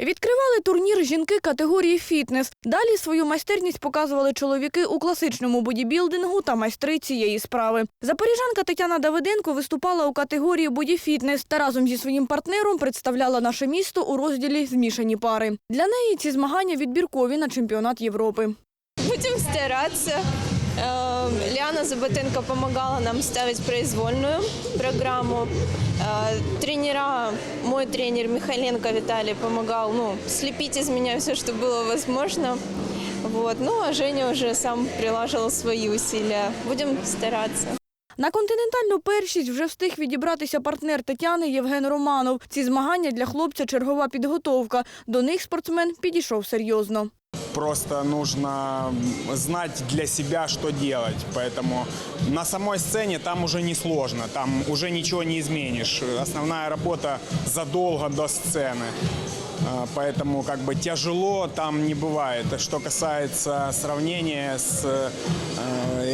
Відкривали турнір жінки категорії фітнес. Далі свою майстерність показували чоловіки у класичному бодібілдингу та майстри цієї справи. Запоріжанка Тетяна Давиденко виступала у категорії бодіфітнес та разом зі своїм партнером представляла наше місто у розділі змішані пари. Для неї ці змагання відбіркові на чемпіонат Європи. Будем стараться. Э, Лиана Заботенко помогала нам ставить произвольную программу. Э, Тренера, мой тренер Михайленко Виталий помогал ну, слепить из меня все, что было возможно. Вот. Ну, а Женя уже сам прилаживал свои усилия. Будем стараться. На континентальну першість вже встиг відібратися партнер Тетяни Євген Романов. Ці змагання для хлопця чергова підготовка. До них спортсмен підійшов серйозно. Просто нужно знать для себя, что делать. Поэтому на самой сцене там уже не сложно, там уже ничего не изменишь. Основная работа задолго до сцены. А, Поэтому как бы тяжело там не бывает. Что касается сравнения с э,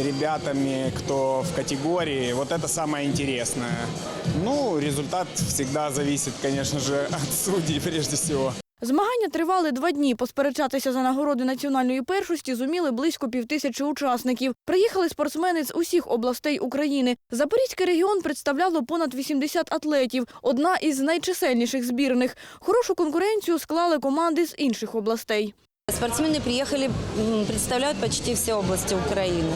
ребятами, кто в категории, вот это самое интересное. Ну, результат всегда зависит, конечно же, от судей прежде всего. Змагання тривали два дні. Посперечатися за нагороди національної першості зуміли близько півтисячі учасників. Приїхали спортсмени з усіх областей України. Запорізький регіон представляло понад 80 атлетів, одна із найчисельніших збірних. Хорошу конкуренцію склали команди з інших областей. Спортсмены приехали, м, представляют почти все области Украины.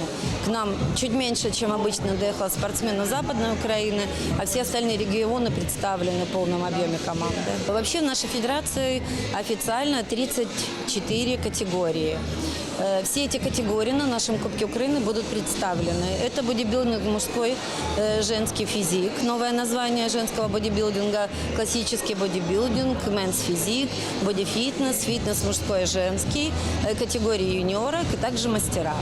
К нам чуть меньше, чем обычно доехало спортсменов Западной Украины, а все остальные регионы представлены в полном объеме команды. Вообще в нашей федерации официально 34 категории. Э, Все эти категории на нашем Кубке Украины будут представлены. Это бодибилдинг мужской, э, женский физик, новое название женского бодибилдинга, классический бодибилдинг, мэнс физик, бодифитнес, фитнес мужской и женский, э, категории юниорок и также мастера.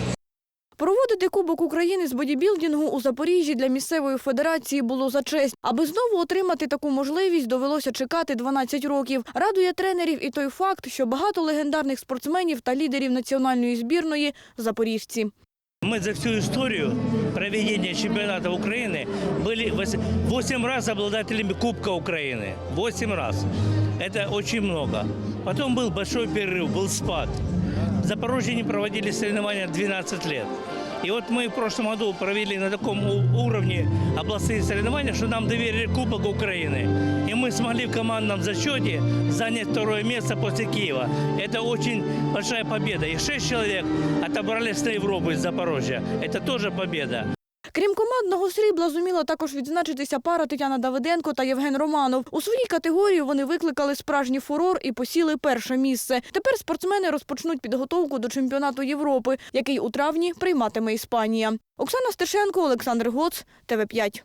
Проводити Кубок України з бодібілдингу у Запоріжжі для місцевої федерації було за честь. Аби знову отримати таку можливість, довелося чекати 12 років. Радує тренерів і той факт, що багато легендарних спортсменів та лідерів національної збірної – запоріжці. Мы за всю историю проведения чемпионата Украины были 8 раз обладателями Кубка Украины. 8 раз. Это очень много. Потом был большой перерыв, был спад. В Запорожье не проводили соревнования 12 лет. И вот мы в прошлом году провели на таком уровне областные соревнования, что нам доверили Кубок Украины. И мы смогли в командном зачете занять второе место после Киева. Это очень большая победа. И шесть человек отобрались на Европу из Запорожья. Это тоже победа. Крім командного срібла, зуміла також відзначитися пара Тетяна Давиденко та Євген Романов. У своїй категорії вони викликали справжній фурор і посіли перше місце. Тепер спортсмени розпочнуть підготовку до чемпіонату Європи, який у травні прийматиме Іспанія. Оксана Стешенко, Олександр Гоц, ТВ5.